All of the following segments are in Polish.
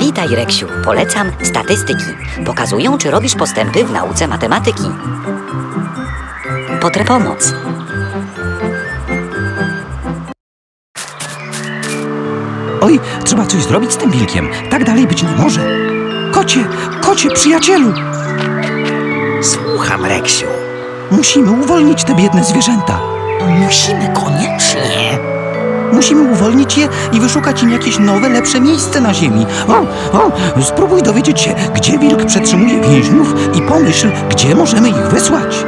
Witaj, Reksiu. Polecam statystyki. Pokazują, czy robisz postępy w nauce matematyki. Potrę pomoc. Oj, trzeba coś zrobić z tym wilkiem. Tak dalej być nie może. Kocie, kocie, przyjacielu! Słucham, Reksiu. Musimy uwolnić te biedne zwierzęta. Musimy koniecznie. Musimy uwolnić je i wyszukać im jakieś nowe, lepsze miejsce na ziemi. O, o, spróbuj dowiedzieć się, gdzie wilk przetrzymuje więźniów i pomyśl, gdzie możemy ich wysłać.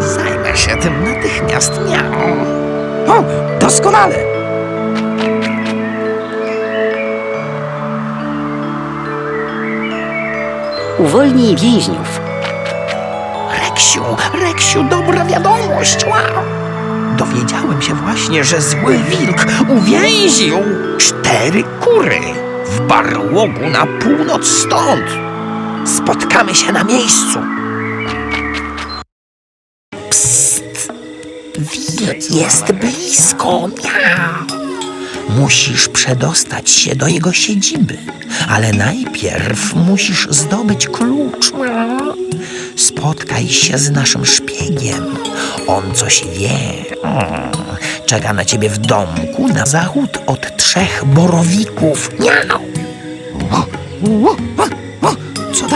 Zajmę się tym natychmiast. Miau. O, doskonale! Uwolnij więźniów. Reksiu, Reksiu, dobra wiadomość. Wow. Dowiedziałem się właśnie, że zły wilk uwięził cztery kury w barłogu na północ stąd. Spotkamy się na miejscu. Psst! Wilk jest blisko. Musisz przedostać się do jego siedziby, ale najpierw musisz zdobyć klucz. Spotkaj się z naszym szpiegiem. On coś wie. Mm. Czeka na ciebie w domku na zachód od trzech borowików. Miau. O, o, o, o, co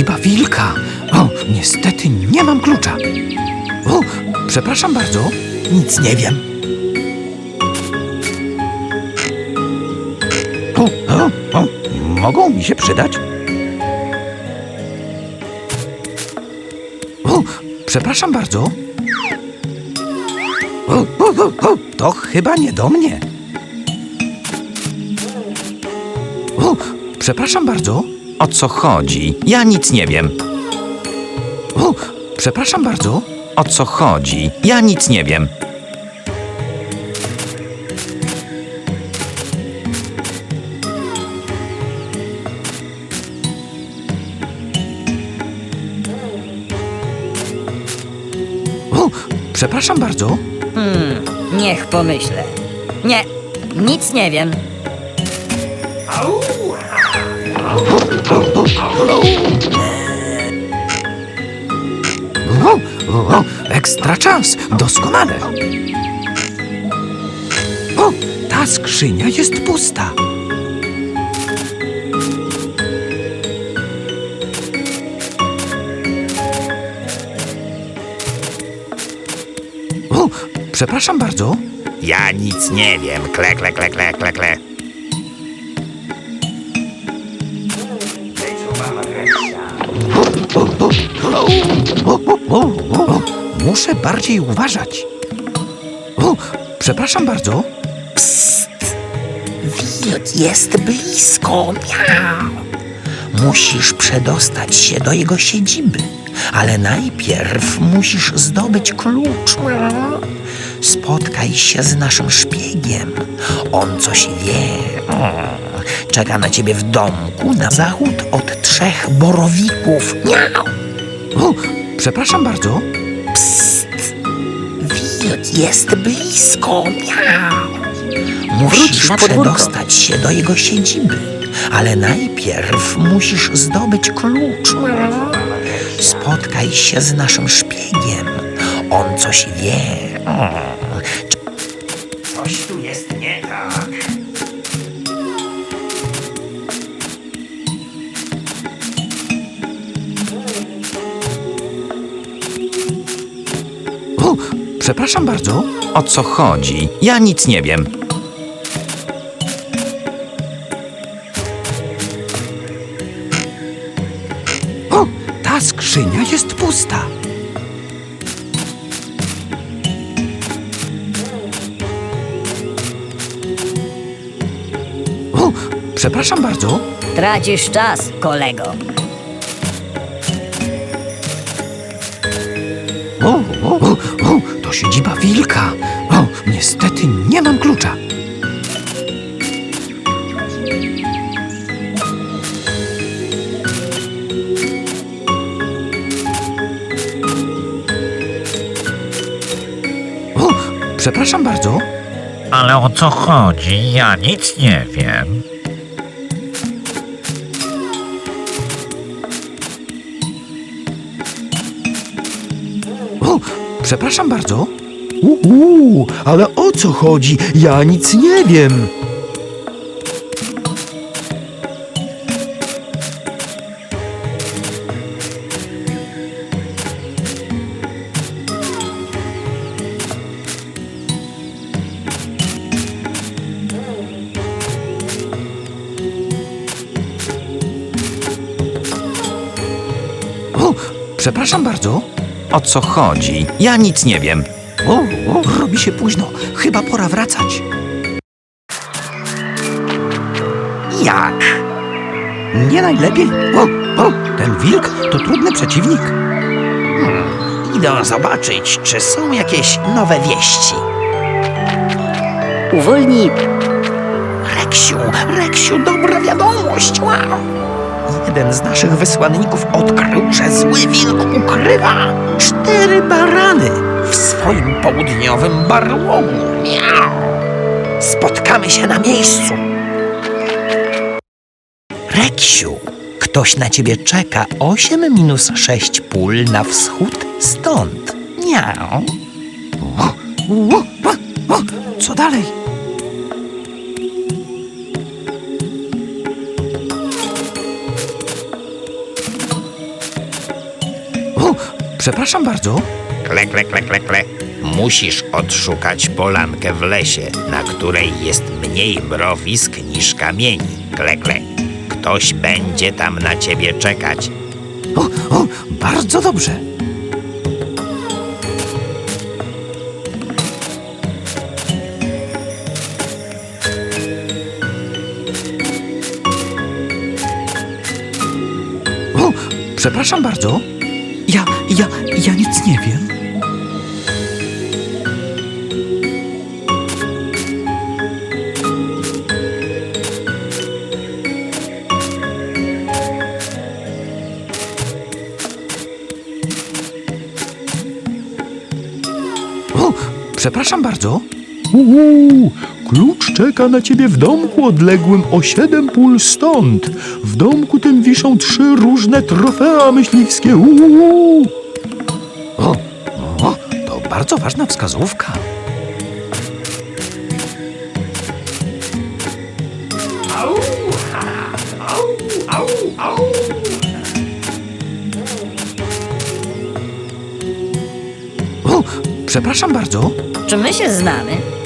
siedziba wilka. O, niestety nie mam klucza. O, przepraszam bardzo. Nic nie wiem. O, o, o, mogą mi się przydać? O, przepraszam bardzo. O, o, o, o, to chyba nie do mnie. O, przepraszam bardzo. O co chodzi? Ja nic nie wiem. O, przepraszam bardzo. O co chodzi? Ja nic nie wiem. O, przepraszam bardzo. Niech pomyślę. Nie, nic nie wiem. O, o, ekstra czas, doskonale. O, ta skrzynia jest pusta. O, przepraszam bardzo. Ja nic nie wiem. Kle, kle, kle, kle, kle, kle. Muszę bardziej uważać. O, przepraszam bardzo. Wilk jest blisko. Miau. Musisz przedostać się do jego siedziby, ale najpierw musisz zdobyć klucz. Spotkaj się z naszym szpiegiem. On coś wie. Czeka na ciebie w domku na zachód od trzech borowików. Miau. O, przepraszam bardzo. Wilk jest blisko. Miau. Musisz przedostać się do jego siedziby, ale najpierw musisz zdobyć klucz. Spotkaj się z naszym szpiegiem. On coś wie. Przepraszam bardzo. O co chodzi? Ja nic nie wiem. O, ta skrzynia jest pusta. O, przepraszam bardzo. Tracisz czas, kolego. O, o, o, to siedziba wilka. O, niestety nie mam klucza. O, przepraszam bardzo. Ale o co chodzi? Ja nic nie wiem. Przepraszam bardzo. Uuu, ale o co chodzi? Ja nic nie wiem. O, przepraszam bardzo. O co chodzi? Ja nic nie wiem. O, o, robi się późno. Chyba pora wracać. Jak? Nie najlepiej. O, o, ten wilk to trudny przeciwnik. Idę zobaczyć, czy są jakieś nowe wieści. Uwolnij Reksiu, Reksiu, dobra wiadomość! Wow. Jeden z naszych wysłanników odkrył, że zły wilk ukrywa cztery barany w swoim południowym barłogu. Miau. Spotkamy się na miejscu. Reksiu, ktoś na ciebie czeka 8 minus 6 pól na wschód stąd. Miau. Co dalej? Przepraszam bardzo. Kle, kle, kle, kle, kle. Musisz odszukać polankę w lesie, na której jest mniej mrowisk niż kamieni. Kle, kle. Ktoś będzie tam na ciebie czekać. O, o, bardzo dobrze. O, przepraszam bardzo. Ja, ja, ja nic nie wiem. Przepraszam bardzo. Uuu, klucz czeka na ciebie w domku odległym o siedem pól stąd. W domku tym wiszą trzy różne trofea myśliwskie. Uuu. O, o, to bardzo ważna wskazówka. O, przepraszam bardzo. Czy my się znamy?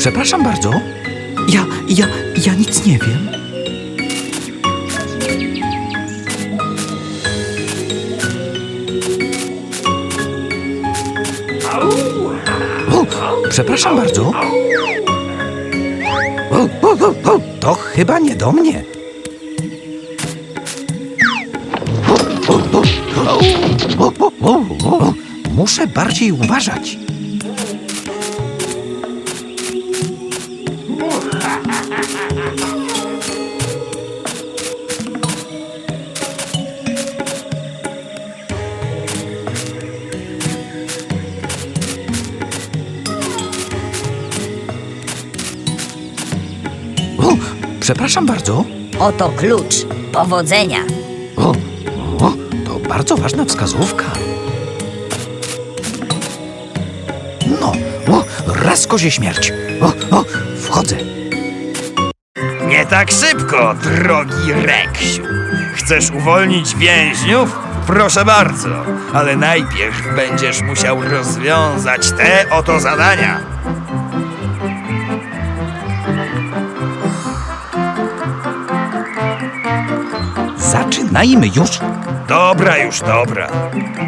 Przepraszam bardzo. Ja, ja, ja nic nie wiem. O, przepraszam bardzo. O, o, o, o, to chyba nie do mnie. O, o, o, o, o, o, o, o. Muszę bardziej uważać. Przepraszam bardzo. Oto klucz. Powodzenia. O, o, to bardzo ważna wskazówka. No, o, raz kozie śmierć. O, o, wchodzę. Nie tak szybko, drogi Reksiu. Chcesz uwolnić więźniów? Proszę bardzo, ale najpierw będziesz musiał rozwiązać te oto zadania. Zaczynajmy już. Dobra już, dobra.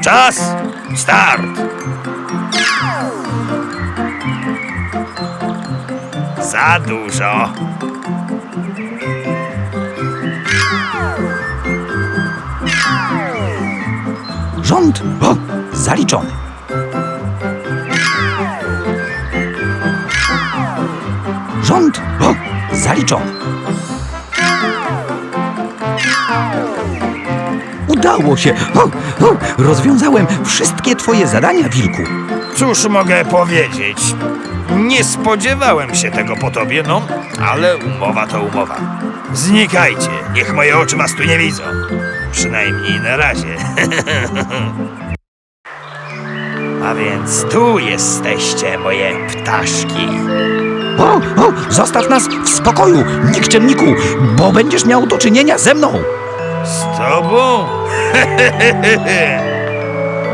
Czas, start! Za dużo. Rząd o, zaliczony. Rząd o, zaliczony. Udało się. Rozwiązałem wszystkie twoje zadania, Wilku. Cóż mogę powiedzieć? Nie spodziewałem się tego po tobie, no, ale umowa to umowa. Znikajcie, niech moje oczy was tu nie widzą. Przynajmniej na razie. A więc tu jesteście, moje ptaszki. O, o, zostaw nas w spokoju, nikczemniku, bo będziesz miał do czynienia ze mną. Z tobą?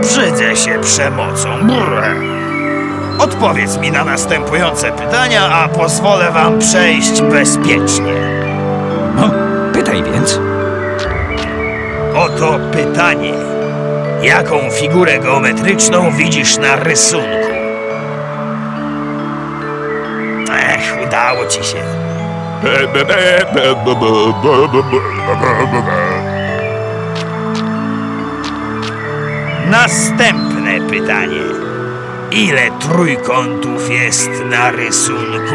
Brzydzę się przemocą. Brr. Odpowiedz mi na następujące pytania, a pozwolę wam przejść bezpiecznie. O, pytaj więc. Oto pytanie. Jaką figurę geometryczną widzisz na rysunku? Ech, udało ci się. Następne pytanie. Ile trójkątów jest na rysunku?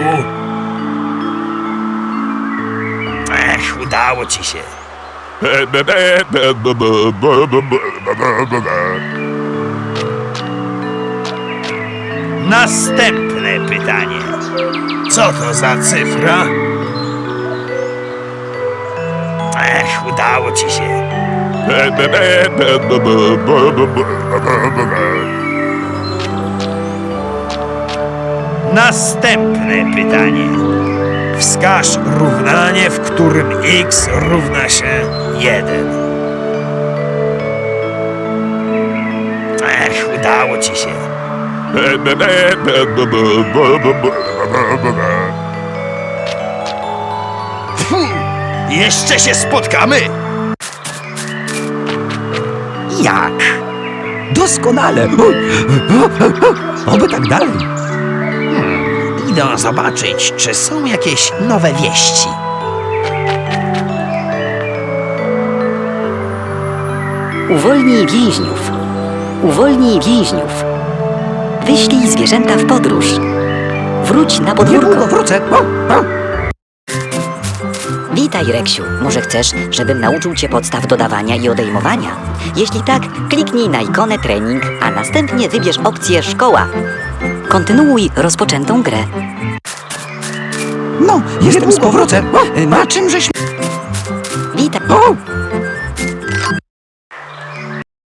Ech, udało ci się. Następne pytanie. Co to za cyfra? Ech, udało ci się. Następne pytanie. Wskaż równanie, w którym x równa się 1. Ech, udało ci się. Jeszcze się spotkamy! Jak? Doskonale. Oby tak dalej. Idę zobaczyć, czy są jakieś nowe wieści. Uwolnij więźniów. Uwolnij więźniów. Wyślij zwierzęta w podróż. Wróć na Niedługo podwórko. wrócę. O, o. Witaj, Reksiu. Może chcesz, żebym nauczył cię podstaw dodawania i odejmowania? Jeśli tak, kliknij na ikonę trening, a następnie wybierz opcję szkoła. Kontynuuj rozpoczętą grę. No, jestem z powrotem. Na czym żeś... Witaj. O,